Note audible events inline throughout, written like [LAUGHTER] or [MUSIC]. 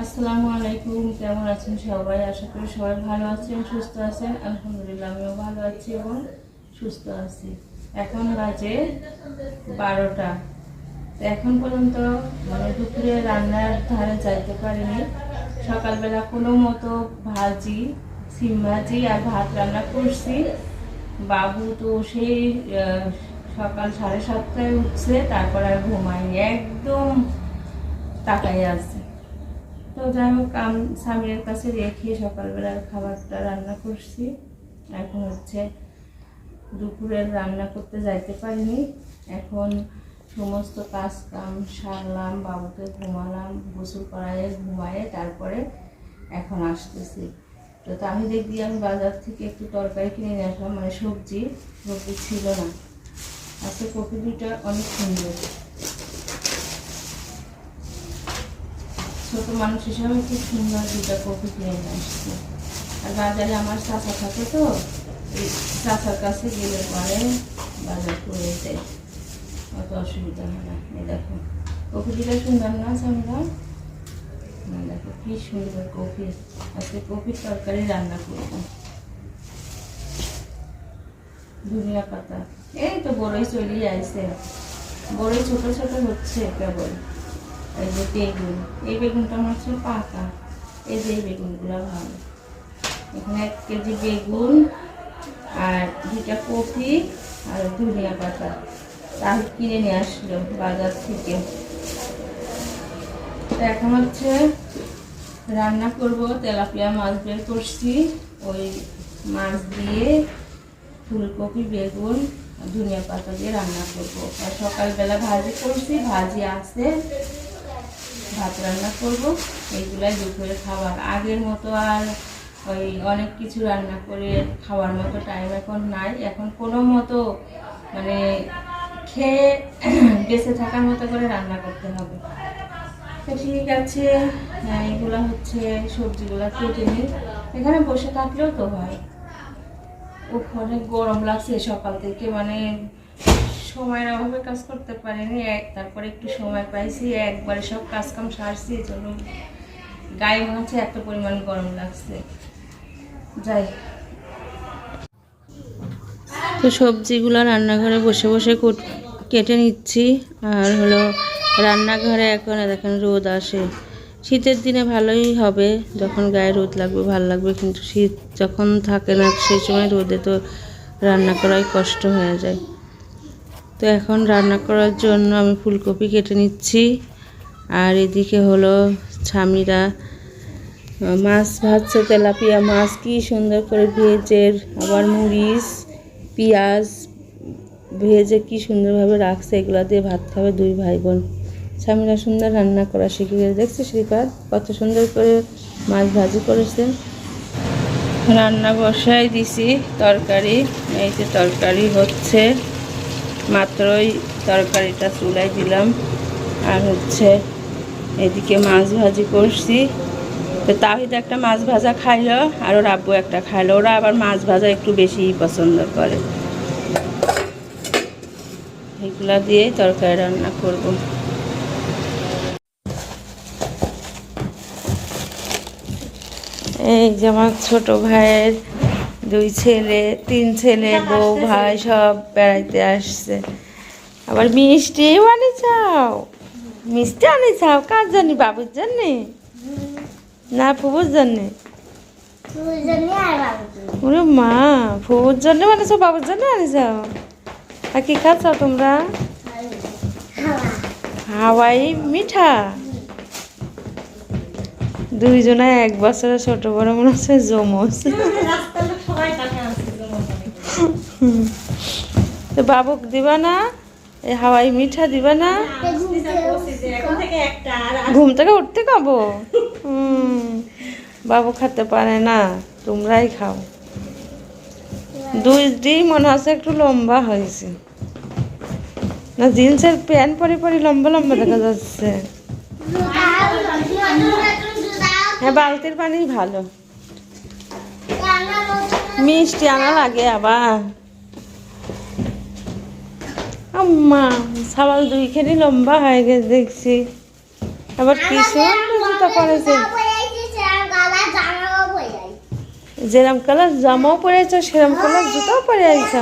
আসসালামু আলাইকুম, কেমন আছেন সবাই? আশা করি সবাই ভালো আছেন, সুস্থ আছেন। আলহামদুলিল্লাহ, আমিও ভালো আছি এবং সুস্থ আছি। এখন বাজে বারোটা। এখন পর্যন্ত মানে দুপুরে রান্নার ধারে যাইতে পারিনি। সকালবেলা কোনো মতো ভাজি, সিম ভাজি আর ভাত রান্না করছি। বাবু তো সেই সকাল সাড়ে সাতটায় উঠছে, তারপর আর ঘুমায়নি। একদম তাকাই আছে। তো যাই হোক স্বামীর কাছে রেখে সকালবেলার খাবারটা রান্না করছি। এখন হচ্ছে দুপুরের রান্না করতে যাইতে পারিনি। এখন সমস্ত কাজ কাম সারলাম, বাবুকে ঘুমালাম, গোসল করায়ে ঘুমায়ে তারপরে এখন আসতেছি। তো তাহিদের দিয়ে আমি বাজার থেকে একটু তরকারি কিনে নিয়ে আসলাম মানে সবজি। সবজি ছিল না। আজকে কপি দুটা অনেক সুন্দর। ছোট মানুষ হিসাবে খুব সুন্দর দুটা কপি কিনে আসছে। আর বাজারে আমার চাচা থাকে তো চাচার কাছে গেলে পরে বাজার করে দেয়। অত অসুবিধা হয় না, এই দেখো। দুটা সুন্দর না আমরা না, দেখো, কি সুন্দর কপি আজকে কপির তরকারি রান্না করব। ধনিয়া পাতা। এই তো বড়ই চলেই আইছে। বড়ই ছোট ছোট হচ্ছে কেবল। এই যে বেগুন, এই বেগুনটা আমার হচ্ছে পাকা। এই যে এই বেগুনগুলো ভালো। এখানে এক কেজি বেগুন আর দুটা কপি আর ধনিয়া পাতা। তার কিনে নিয়ে আসলো বাজার থেকে। এখন হচ্ছে রান্না করব, তেলাপিয়া মাছ বের করছি। ওই মাছ দিয়ে ফুলকপি, বেগুন ধনিয়া পাতা দিয়ে রান্না করব। আর সকালবেলা ভাজি করছি, ভাজি আছে, ভাত রান্না করব। এইগুলাই দুপুরে খাবার। আগের মতো আর ওই অনেক কিছু রান্না করে খাওয়ার মতো টাইম এখন নাই। এখন কোনো মতো মানে খেয়ে [CLEARS THROAT] বেঁচে থাকার মতো করে রান্না করতে হবে। তো ঠিক আছে এগুলা হচ্ছে সবজিগুলা কেটে নিই। এখানে বসে থাকলেও তো হয়। অনেক গরম লাগছে সকাল থেকে মানে সময়ের অভাবে কাজ করতে পারিনি। তারপরে একটু সময় পাইছি, একবারে সব কাজ কাম সারছি, এই জন্য গায়ে মনে হচ্ছে এত পরিমাণ গরম লাগছে। যাই তো সবজিগুলো রান্নাঘরে বসে বসে কেটে নিচ্ছি, আর হলো রান্নাঘরে এখন দেখেন রোদ আসে। শীতের দিনে ভালোই হবে যখন গায়ে রোদ লাগবে ভালো লাগবে কিন্তু শীত যখন থাকে না সেই সময় রোদে তো রান্না করাই কষ্ট হয়ে যায়। তো এখন রান্না করার জন্য আমি ফুলকপি কেটে নিচ্ছি আর এদিকে হলো আহ, মাছ ভাজছে তেলাপিয়া মাছ কি সুন্দর করে ভেজে আবার মরিচ পেঁয়াজ ভেজে কি সুন্দরভাবে রাখছে এগুলো দিয়ে ভাত খাবে দুই ভাই বোন। স্বামীরা সুন্দর রান্না করা শিখে গেছে। দেখছি শ্রীপাদ? কত সুন্দর করে মাছ ভাজি করেছে। রান্না বসাই দিছি, তরকারি। এই যে তরকারি হচ্ছে, মাত্রই তরকারিটা চুলাই দিলাম। আর হচ্ছে এদিকে মাছ ভাজি করছি। তো তাহিদ একটা মাছ ভাজা খাইলো, আর ওর আব্বু একটা খাইলো। ওরা আবার মাছ ভাজা একটু বেশিই পছন্দ করে। এগুলা দিয়েই তরকারি রান্না করব। এই যে আমার ছোট ভাইয়ের দুই ছেলে তিন ছেলে বউ ভাই সব বেড়াইতে আসছে। আবার মিষ্টি আনি চাও। মিষ্টি আনি চাও? কার জানি বাবুর জন্যে? না ফুবুর জন্যে? ওরে মা ফুবুর জন্য মানে সব বাবুর জন্য আনি চাও? আর কি খাচ্ছ তোমরা? হাওয়াই মিঠা? দুইজনে এক বছরের ছোট বড় মনে হচ্ছে জমজ তো বাবুক দিবা না? হাওয়াই মিঠা দিবা না? ঘুম থেকে উঠতে খাব? বাবু খেতে পারে না, তোমরাই খাও। দুই দিই মনে হচ্ছে একটু লম্বা হয়েছে। না, জিন্সের প্যান্ট পরে পরে লম্বা লম্বা দেখা যাচ্ছে। হ্যাঁ বালতির পানি ভালো। মিষ্টি আনা লাগে আবার। আম্মা সাবাল দুইখানি লম্বা হয়ে গেছে দেখছি। আবার কি সুন্দর জুতা পরেছে। যেরম কালার জামাও পরেছ সেরম কালার জুতাও পরে আইছ।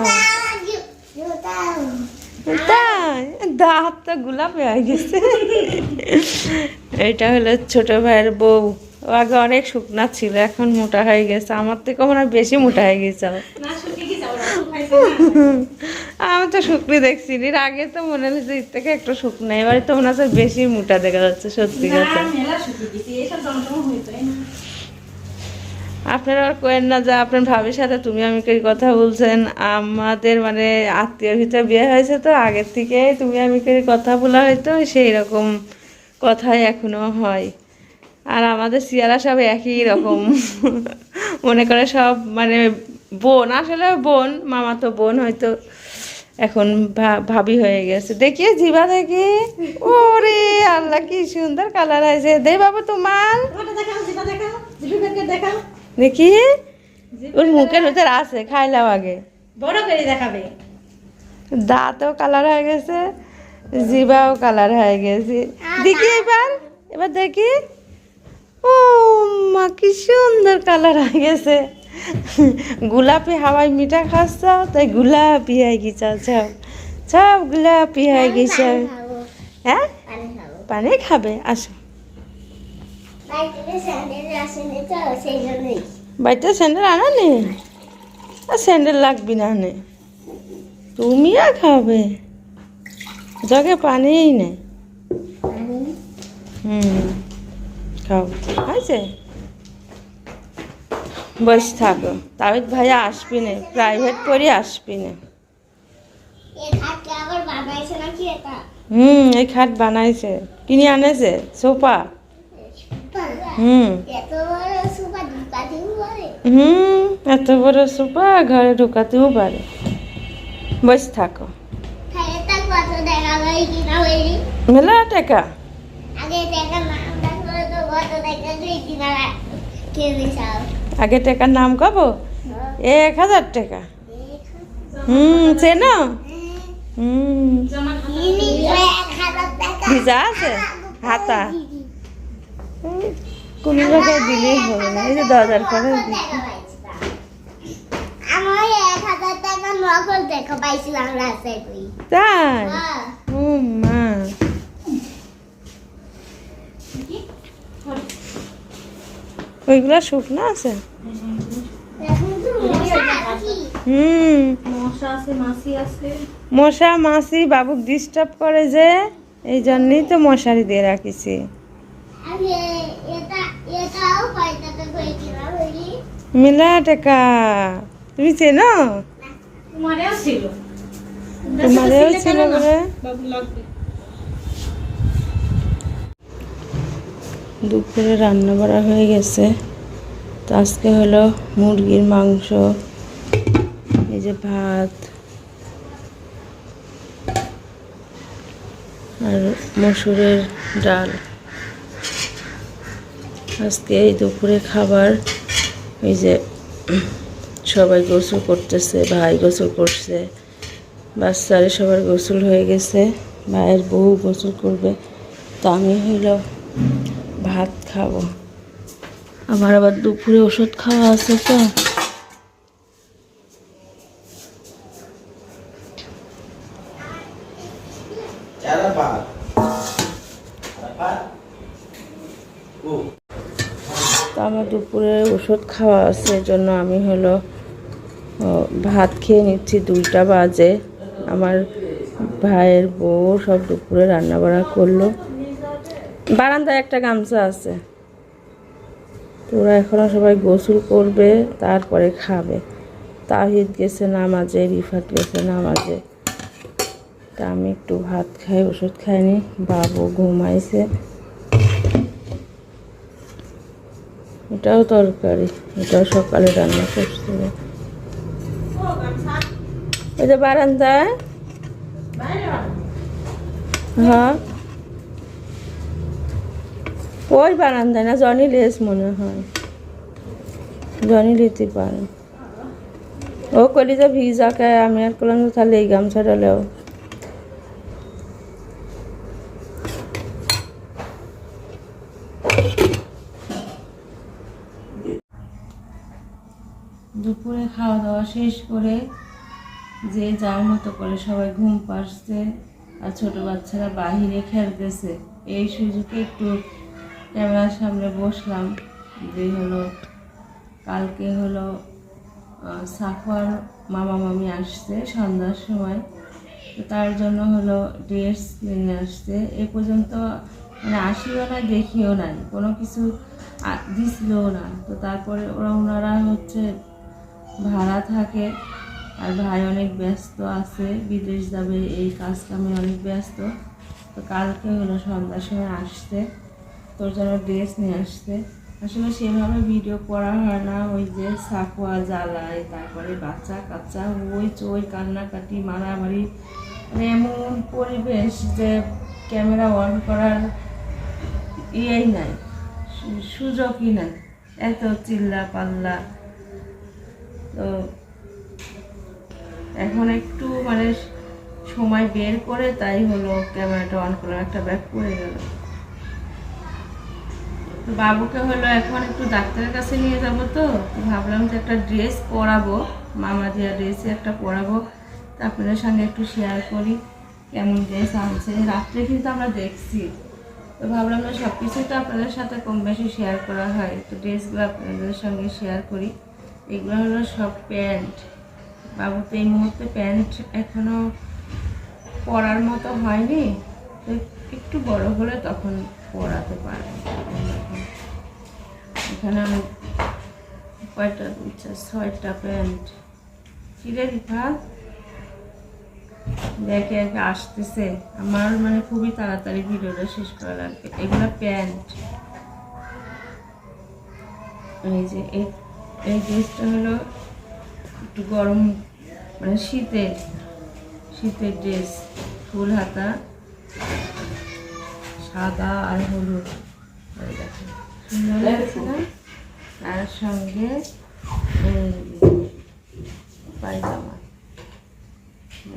তাই দাঁত তো গোলাপি হয়ে গেছে। [LAUGHS] এটা হলো ছোট ভাইয়ের বউ। ও আগে অনেক শুকনা ছিল এখন মোটা হয়ে গেছে। আমার থেকে মনে হয় বেশি মোটা হয়ে গেছে আমি তো শুকনি দেখছি এর আগে তো মনে হচ্ছে এর থেকে একটু শুকনো এবারে তো মনে হচ্ছে বেশি মোটা দেখা যাচ্ছে সত্যি কথা। আপনারা আর কোয়েন না যা আপনার ভাবির সাথে তুমি আমি কই কথা বলছেন আমাদের মানে আত্মীয়র ভিতরে বিয়ে হয়েছে তো আগের থেকে তুমি আমি করে কথা বলা হয়তো সেই রকম কথাই এখনও হয়। আর আমাদের সিয়ারা সব একই রকম। মনে করে সব মানে বোন আসলে বোন মামা তো বোন হয়তো এখন ভাবি হয়ে গেছে। দেখি জিবা দেখি। ওরে আল্লাহ কি সুন্দর কালার আছে। দে বাবু তোমার। দেখি। ওর মুখের ভিতরে আছে খাইলাম আগে। বড় করে দেখাবে। দাঁতও কালার হয়ে গেছে জিবাও কালার হয়ে গেছে। দেখি এবার এবার দেখি। ও মা কি সুন্দর কালার হয়ে গেছে। গোলাপি হাওয়াই মিঠা খাচ্ছ তাই গোলাপি হয়ে গেছে সব সব গোলাপি হয়ে গেছে। হ্যাঁ? পানি খাবে আসো। বাড়িতে স্যান্ডেল আনা নে আর স্যান্ডেল লাগবি না নে তুমিও খাবে। জগে পানিই নেই। হুম। খাও। আছে? বসে থাকো। তাবিদ ভাইয়া আসবি না প্রাইভেট করে আসবি না। হুম এই খাট বানাইছে। কিনে আনেছে? সোফা? হুম। হুম এত বড় সোফা ঘরে ঢুকাতেও পারে। বসে থাকো। মেলা টাকা আগে টাকার নাম কব? এক হাজার টাকা। হুম চেন? হুম। ভিজা আছে? হাতা? কোনো জায়গায় দিলেই হবে না। এই যে এক হাজার তুই? তাই ও মা। ওইগুলা শুকনো আছে? হুম। মশা আছে মাছি মশা মাছি বাবুক ডিস্টার্ব করে যে এই জন্যই তো মশারি দিয়ে রাখিছি। মিলা টাকা তুমি চেনো? তোমারেও ছিল। তোমারেও ছিল বলে বাবু লাগবে দুপুরে রান্না করা হয়ে গেছে। তো আজকে হলো মুরগির মাংস, এই যে ভাত আর মসুরের ডাল। আজকে এই দুপুরে খাবার, এই যে সবাই গোসল করতেছে, ভাই গোসল করছে, বাচ্চারে সবার গোসল হয়ে গেছে, ভাইয়ের বউ গোসল করবে। তো আমি হইল ভাত খাব। আমার আবার দুপুরে ওষুধ খাওয়া আছে তো। আমার দুপুরে ওষুধ খাওয়া আছে জন্য আমি হলো ভাত খেয়ে নিচ্ছি দুইটা বাজে। আমার ভাইয়ের বউ সব দুপুরে রান্না বান্না করল। বারান্দায় একটা গামছা আছে। তো ওরা এখনও সবাই গোসল করবে, তারপরে খাবে। তাহিদ গেছে নামাজে, রিফাত গেছে নামাজে। তা আমি একটু ভাত খাই, ওষুধ খাইনি, বাবু ঘুমাইছে। এটাও তরকারি, এটাও সকালে রান্না করছিল যে বারান্দায়। হ্যাঁ? ওই বারান্দায় না, জনি লেস মনে হয়। জনি লিতে পারে। ও কলি যে ভিজা খায় আমি আর করলাম তাহলে এই গামছাটা লেও। দুপুরে খাওয়া দাওয়া শেষ করে যে যাও মতো করে সবাই ঘুম পাচ্ছে আর ছোট বাচ্চারা বাহিরে খেলতেছে, এই সুযোগে একটু ক্যামেরার সামনে বসলাম যে হলো, কালকে হলো সাফার মামা মামি আসছে সন্ধ্যার সময়। তো তার জন্য হলো ড্রেস নিয়ে আসছে। এ পর্যন্ত মানে আসিও না, দেখিও নাই। কোনো কিছু দিছিলও না। তো তারপরে ওরা, ওনারা হচ্ছে ভাড়া থাকে আর ভাই অনেক ব্যস্ত আছে, বিদেশ যাবে, এই কাজ কামে অনেক ব্যস্ত। তো কালকে হলো সন্ধ্যার সময় আসছে। তোর জন্য ড্রেস নিয়ে আসছে। আসলে সেভাবে ভিডিও করা হয় না, ওই যে সাকুয়া জ্বালায়, তারপরে বাচ্চা কাচ্চা, ওই চই কান্নাকাটি, মারামারি। মানে এমন পরিবেশ যে ক্যামেরা অন করার ইয়েই নাই সুযোগই নাই। এত চিল্লা পাল্লা তো এখন একটু মানে সময় বের করে তাই হলো ক্যামেরাটা অন করলাম, একটা ব্যাগ পড়ে গেল তো বাবুকে হলো এখন একটু ডাক্তারের কাছে নিয়ে যাব তো, ভাবলাম যে একটা ড্রেস পরাবো, মামা দিয়া ড্রেসে একটা পরাবো, তা আপনাদের সঙ্গে একটু শেয়ার করি কেমন ড্রেস আনছে। রাত্রে কিন্তু আমরা দেখছি, তো ভাবলাম না সব কিছুই তো আপনাদের সাথে কম বেশি শেয়ার করা হয়, তো ড্রেসগুলো আপনাদের সঙ্গে শেয়ার করি। এগুলো হলো সব প্যান্ট বাবু তো এই মুহূর্তে প্যান্ট এখনও পরার মতো হয়নি, তো একটু বড় হলে তখন পরাতে পারব এখানে আমি কয়টা ছয়টা প্যান্ট। কিরে রিফা? দেখে একে আসতেছে। আমার মানে খুবই তাড়াতাড়ি ভিডিওটা শেষ করা লাগবে এগুলো প্যান্ট। এই যে এই ড্রেসটা হলো একটু গরম মানে শীতের শীতের ড্রেস। ফুল হাতা সাদা আর হলুদ। এই দেখো, সুন্দর লাগছে না? তার সঙ্গে পায়জামা।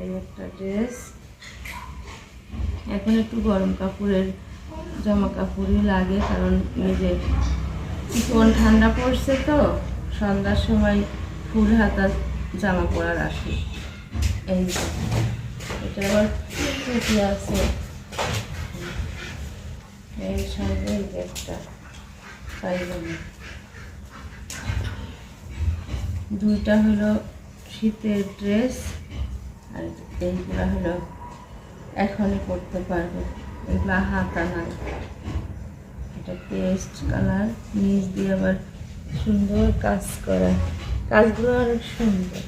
এই একটা ড্রেস এখন একটু গরম কাপড়ের, জামা কাপড়ই লাগে, কারণ যে চিকন ঠান্ডা পড়ছে তো, সন্ধ্যার সময় ফুল হাতা জামা পরার আসে। এই এটা আবার টুপি আছে। এই সঙ্গে একটা পায়জামা। দুইটা হলো শীতের ড্রেস, আর এইগুলো হলো এখনই পরতে পারবে। এগুলো হাতা নাই এটা পেস্ট কালার, নিচ দিয়ে আবার সুন্দর কাজ করা। কাজগুলো অনেক সুন্দর।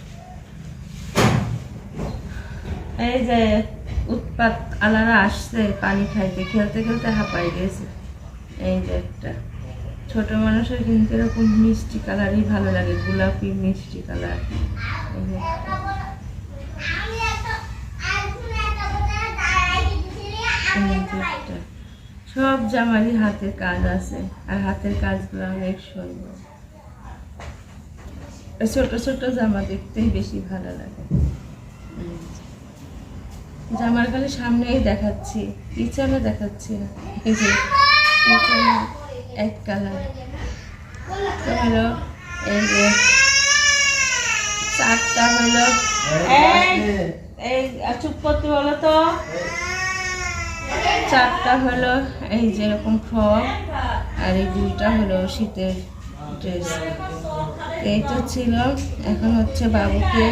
এই যে উৎপাত আলারা আসছে পানি খাইতে, খেলতে খেলতে হাঁপাই গেছে। এই যে একটা। ছোট মানুষের কিন্তু এরকম মিষ্টি কালারই ভালো লাগে, গোলাপি মিষ্টি কালার। সব জামারই হাতের কাজ আছে, আর হাতের কাজগুলো অনেক সুন্দর ছোট ছোট জামা দেখতেই বেশি ভালো লাগে। জামার খালি সামনেই দেখাচ্ছি, পিছনে দেখাচ্ছি না। এক কালার। তো হলো এই যে চারটা হলো। এই চুপ করতে বলো তো। চারটা হলো এই যেরকম ফ্রক আর এই দুইটা হলো শীতের ড্রেস এই তো ছিল এখন হচ্ছে বাবুকে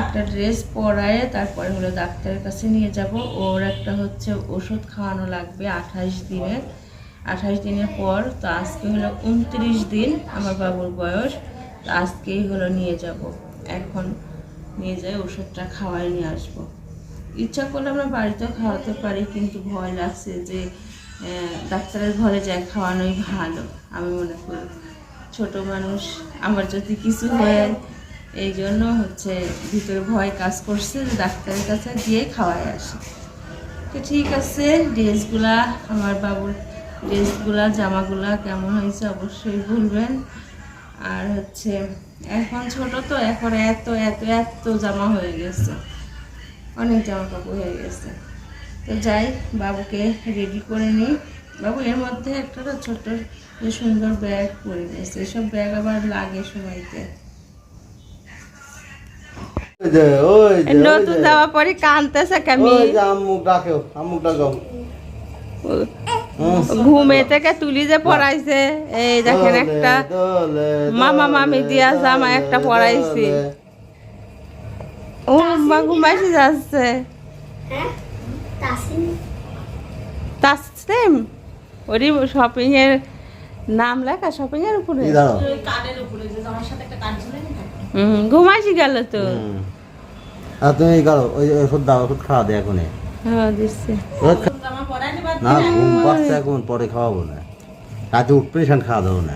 একটা ড্রেস পরায় তারপরে হলো ডাক্তারের কাছে নিয়ে যাব। ওর একটা হচ্ছে ওষুধ খাওয়ানো লাগবে আঠাশ দিনের। আঠাশ দিনের পর, তো আজকে হলো উনত্রিশ দিন আমার বাবুর বয়স, তো আজকেই হলো নিয়ে যাব। এখন নিয়ে যাই ওষুধটা খাওয়াই নিয়ে আসব। ইচ্ছা করলে আমরা বাড়িতেও খাওয়াতে পারি, কিন্তু ভয় লাগছে যে ডাক্তারের ঘরে যায় খাওয়ানোই ভালো, আমি মনে করি। ছোট মানুষ, আমার যদি কিছু হয়, এই জন্য হচ্ছে ভিতরে ভয় কাজ করছে যে ডাক্তারের কাছে গিয়ে খাওয়াই আসে। তো ঠিক আছে, ড্রেসগুলা আমার বাবুর ড্রেসগুলা জামাগুলা কেমন হয়েছে অবশ্যই বলবেন। আর হচ্ছে এখন ছোট তো এখন এত এত এত জামা হয়ে গেছে। অনেক জামা কাপড় হয়ে গেছে। তো যাই বাবুকে রেডি করে নিই। বাবু এর মধ্যে একটা না ছোট্ট যে সুন্দর ব্যাগ পরে গেছে এসব ব্যাগ আবার লাগে সবাইতে নতুন জামা পরে কানতেছে কেমি ওই যে আম্মু ডাকেও আম্মু ডাকাও। হুম। ঘুমে থেকে তুলি যে পড়াইছে। এই দেখেন একটা মামা মামি দিয়া জামা একটা পরাইছি। দোলে। ও মা ঘুমাইছে যাচ্ছে। হ্যাঁ তাসিম ওরই শপিং এর নাম লেখা শপিং এর উপরে ঘুমাইছি গেল তো। আর তুমি এই করো ওই ওষুধ দাও ওষুধ খাওয়া দে এখনই। হ্যাঁ দিচ্ছে। না ঘুম পাচ্ছে এখন পরে খাওয়াবো না। রাতে উঠবে খাওয়া দাও না